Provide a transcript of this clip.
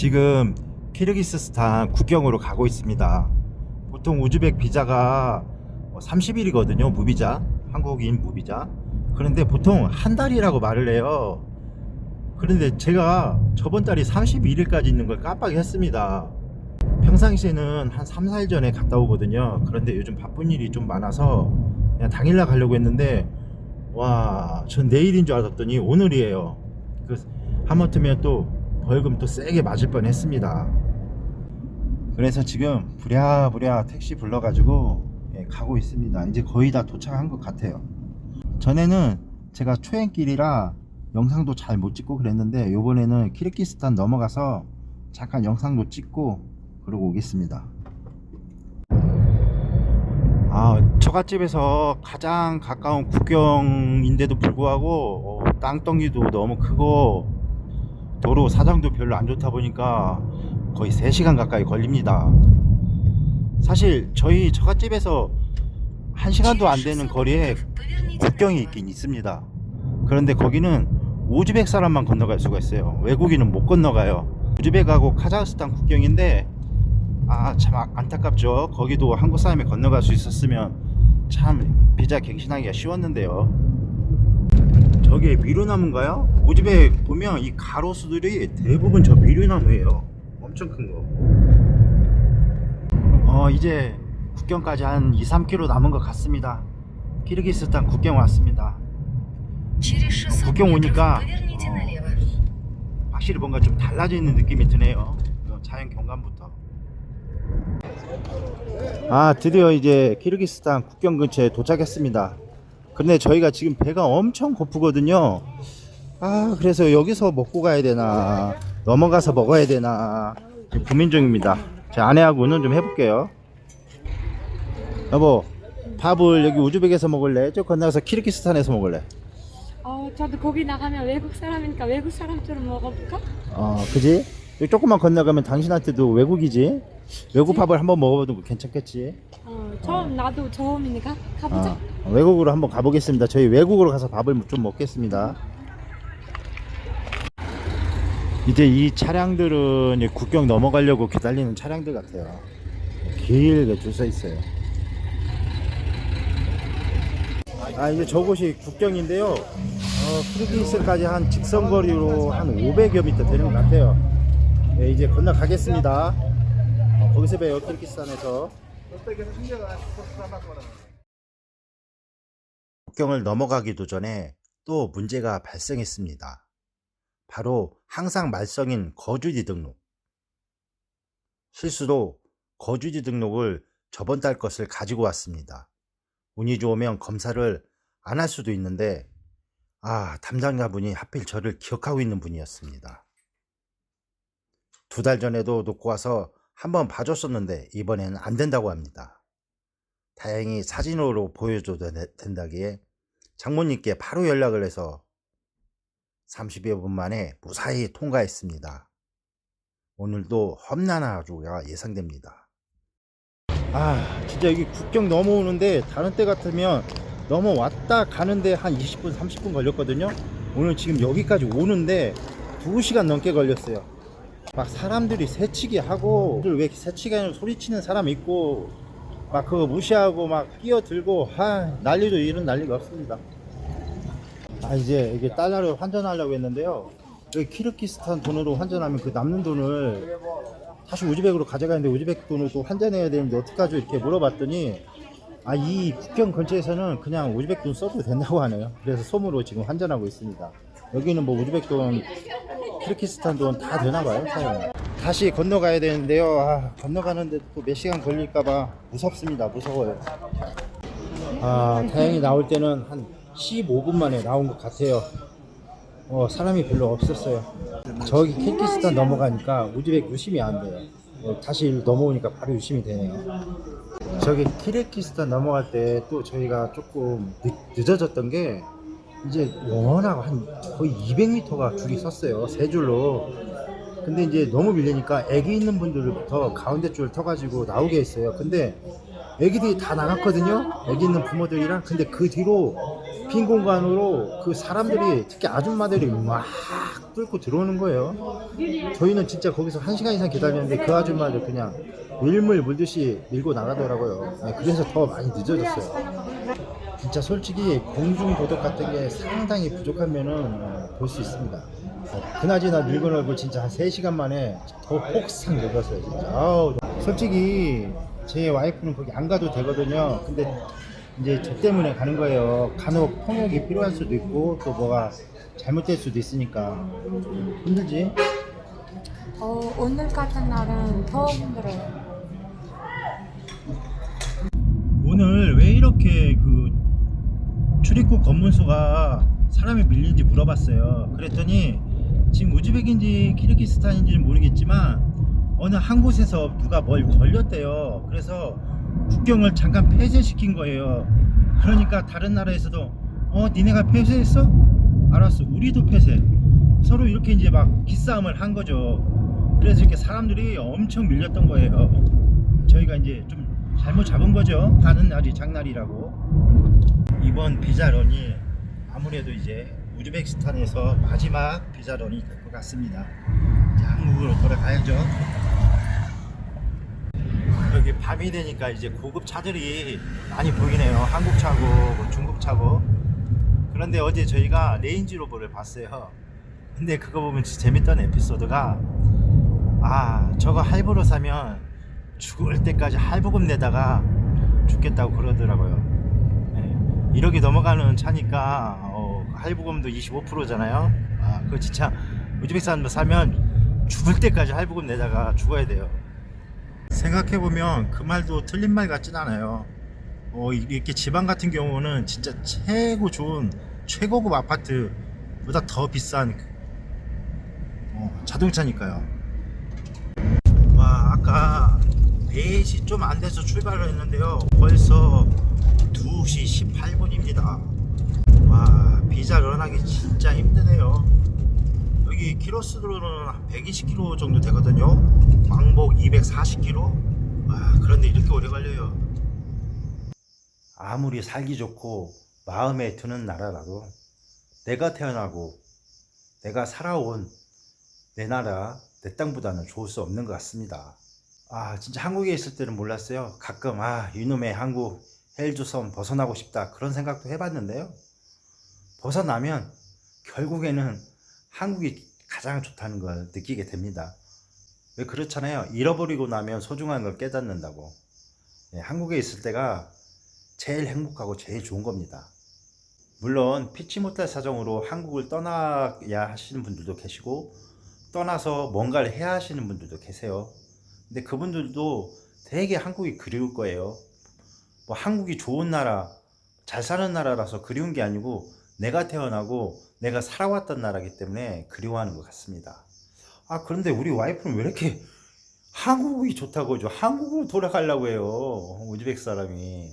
지금 키르기스스탄 국경으로 가고 있습니다. 보통 우즈벡 비자가 30일이거든요. 무비자. 한국인 무비자. 그런데 보통 한 달이라고 말을 해요. 그런데 제가 저번 달이 31일까지 있는 걸 깜빡했습니다. 평상시에는 한 3, 4일 전에 갔다 오거든요. 그런데 요즘 바쁜 일이 좀 많아서 그냥 당일날 가려고 했는데 와, 전 내일인 줄 알았더니 오늘이에요. 그 하마터면 또 벌금 또 세게 맞을 뻔 했습니다. 그래서 지금 부랴부랴 택시 불러가지고 예, 가고 있습니다. 이제 거의 다 도착한 것 같아요. 전에는 제가 초행길이라 영상도 잘 못 찍고 그랬는데 이번에는 키르기스탄 넘어가서 잠깐 영상도 찍고 그러고 오겠습니다. 아, 처갓집에서 가장 가까운 국경인데도 불구하고 어, 땅덩이도 너무 크고 도로 사정도 별로 안 좋다 보니까 거의 3시간 가까이 걸립니다. 사실 저희 처갓집에서 1시간도 안 되는 거리에 국경이 있긴 있습니다. 그런데 거기는 우즈벡 사람만 건너갈 수가 있어요. 외국인은 못 건너가요. 우즈벡하고 카자흐스탄 국경인데 아 참 안타깝죠. 거기도 한국 사람이 건너갈 수 있었으면 참 비자 갱신하기가 쉬웠는데요. 저게 미루나무인가요? 그 오집에 보면 이 가로수들이 대부분 저 미루나무예요. 엄청 큰 거. 어, 이제 국경까지 한 2, 3km 남은 것 같습니다. 키르기스탄 국경 왔습니다. 국경 오니까 어, 확실히 뭔가 좀 달라져 있는 느낌이 드네요. 어, 자연 경관부터. 아 드디어 이제 키르기스탄 국경 근처에 도착했습니다. 근데 저희가 지금 배가 엄청 고프거든요. 아 그래서 여기서 먹고 가야 되나 넘어가서 먹어야 되나 고민 중입니다. 제 아내하고는 좀 해볼게요. 여보 밥을 여기 우즈벡에서 먹을래? 저 건너가서 키르기스탄에서 먹을래? 어, 저도 거기 나가면 외국 사람이니까 외국 사람처럼 먹어볼까? 어, 그지? 여기 조금만 건너가면 당신한테도 외국이지? 외국 밥을 한번 먹어봐도 괜찮겠지? 어, 처음 나도 처음이니까 가보자. 어, 외국으로 한번 가보겠습니다. 저희 외국으로 가서 밥을 좀 먹겠습니다. 이제 이 차량들은 국경 넘어가려고 기다리는 차량들 같아요. 길게 줄 서 있어요. 아, 이제 저곳이 국경인데요. 어, 키르기스까지 한 직선 거리로 한 500여 미터 되는 것 같아요. 네, 이제 건너가겠습니다. 어, 거기서 봬요, 키르기스탄에서. 국경을 넘어가기도 전에 또 문제가 발생했습니다. 바로 항상 말썽인 거주지 등록. 실수로 거주지 등록을 저번 달 것을 가지고 왔습니다. 운이 좋으면 검사를 안 할 수도 있는데, 아, 담당자분이 하필 저를 기억하고 있는 분이었습니다. 두 달 전에도 놓고 와서 한번 봐줬었는데, 이번에는 안 된다고 합니다. 다행히 사진으로 보여줘도 되- 된다기에 장모님께 바로 연락을 해서 30여 분 만에 무사히 통과했습니다. 오늘도 험난 하루가 예상됩니다. 아, 진짜 여기 국경 넘어오는데 다른 때 같으면 넘어왔다 가는데 한 20분, 30분 걸렸거든요. 오늘 지금 여기까지 오는데 2시간 넘게 걸렸어요. 막 사람들이 새치기 하고 왜 새치기 하는 소리치는 사람 있고 막 그거 무시하고 막 끼어들고 아 난리도 이런 난리가 없습니다. 아 이제 이게 달러를 환전하려고 했는데요. 여기 키르기스탄 돈으로 환전하면 그 남는 돈을 다시 우즈벡으로 가져가는데 우즈벡 돈을 또 환전해야 되는데 어떡하죠 이렇게 물어봤더니 아 이 국경 근처에서는 그냥 우즈벡 돈 써도 된다고 하네요. 그래서 솜으로 지금 환전하고 있습니다. 여기는 뭐 우즈벡 돈, 키르기스탄 돈 다 되나 봐요 사용이. 다시 건너가야 되는데요. 아, 건너가는데 또 몇 시간 걸릴까봐 무섭습니다. 무서워요. 아, 다행히 나올 때는 한 15분 만에 나온 것 같아요. 어, 사람이 별로 없었어요. 저기 키르기스탄 넘어가니까 우즈벡 유심이 안 돼요. 어, 다시 넘어오니까 바로 유심이 되네요. 저기 키르기스탄 넘어갈 때 또 저희가 조금 늦, 늦어졌던 게 이제 워낙 한 거의 200m가 줄이 섰어요. 세 줄로. 근데 이제 너무 밀리니까 애기 있는 분들부터 가운데 줄 터가지고 나오게 했어요. 근데 애기들이 다 나갔거든요. 애기 있는 부모들이랑. 근데 그 뒤로 빈 공간으로 그 사람들이 특히 아줌마들이 막 뚫고 들어오는 거예요. 저희는 진짜 거기서 한 시간 이상 기다렸는데 그 아줌마를 그냥 밀물 물듯이 밀고 나가더라고요. 네, 그래서 더 많이 늦어졌어요. 진짜 솔직히 공중 도덕 같은 게 상당히 부족한 면은 볼 수 있습니다. 어, 그나저나 늙어놀고 진짜 한 3시간 만에 더 폭삭 늙었어요 진짜. 아우, 솔직히 제 와이프는 거기 안 가도 되거든요. 근데 이제 저 때문에 가는 거예요. 간혹 통역이 필요할 수도 있고 또 뭐가 잘못될 수도 있으니까 힘들지? 어, 오늘 같은 날은 더 힘들어요. 오늘 왜 이렇게 그 출입국 검문소가 사람이 밀린지 물어봤어요. 그랬더니 지금 우즈벡인지 키르기스탄인지는 모르겠지만 어느 한 곳에서 누가 뭘 걸렸대요. 그래서 국경을 잠깐 폐쇄시킨 거예요. 그러니까 다른 나라에서도 어 니네가 폐쇄했어? 알았어. 우리도 폐쇄. 서로 이렇게 이제 막 기싸움을 한 거죠. 그래서 이렇게 사람들이 엄청 밀렸던 거예요. 저희가 이제 좀 잘못 잡은 거죠. 가는 날이 장날이라고. 이번 비자런이 아무래도 이제 우즈베키스탄에서 마지막 비자런이 될 것 같습니다. 이제 한국으로 돌아가야죠. 여기 밤이 되니까 이제 고급 차들이 많이 보이네요. 한국 차고 뭐 중국 차고. 그런데 어제 저희가 레인지 로버를 봤어요. 근데 그거 보면 진짜 재밌던 에피소드가 아 저거 할부로 사면 죽을 때까지 할부금 내다가 죽겠다고 그러더라고요. 네, 1억이 넘어가는 차니까 어, 할부금도 25%잖아요. 아 그거 진짜 우즈베키스탄 사면 죽을 때까지 할부금 내다가 죽어야 돼요. 생각해 보면 그 말도 틀린 말 같진 않아요. 어, 이렇게 지방 같은 경우는 진짜 최고 좋은 최고급 아파트보다 더 비싼 어, 자동차니까요. 와 아까 4시 좀 안 돼서 출발을 했는데요 벌써 2시 18분입니다 와 비자 런하기 진짜 힘드네요 여기 키로수로는 한 120km 정도 되거든요 왕복 240km 와 그런데 이렇게 오래 걸려요 아무리 살기 좋고 마음에 드는 나라라도 내가 태어나고 내가 살아온 내 나라, 내 땅보다는 좋을 수 없는 것 같습니다. 아, 진짜 한국에 있을 때는 몰랐어요. 가끔, 아, 이놈의 한국, 헬조선 벗어나고 싶다. 그런 생각도 해봤는데요. 벗어나면 결국에는 한국이 가장 좋다는 걸 느끼게 됩니다. 왜 그렇잖아요. 잃어버리고 나면 소중한 걸 깨닫는다고. 예, 한국에 있을 때가 제일 행복하고 제일 좋은 겁니다. 물론 피치 못할 사정으로 한국을 떠나야 하시는 분들도 계시고 떠나서 뭔가를 해야 하시는 분들도 계세요. 근데 그분들도 되게 한국이 그리울 거예요. 뭐 한국이 좋은 나라, 잘 사는 나라라서 그리운 게 아니고 내가 태어나고 내가 살아왔던 나라기 때문에 그리워하는 것 같습니다. 아, 그런데 우리 와이프는 왜 이렇게 한국이 좋다고 하죠? 한국으로 돌아가려고 해요. 우즈벡 사람이.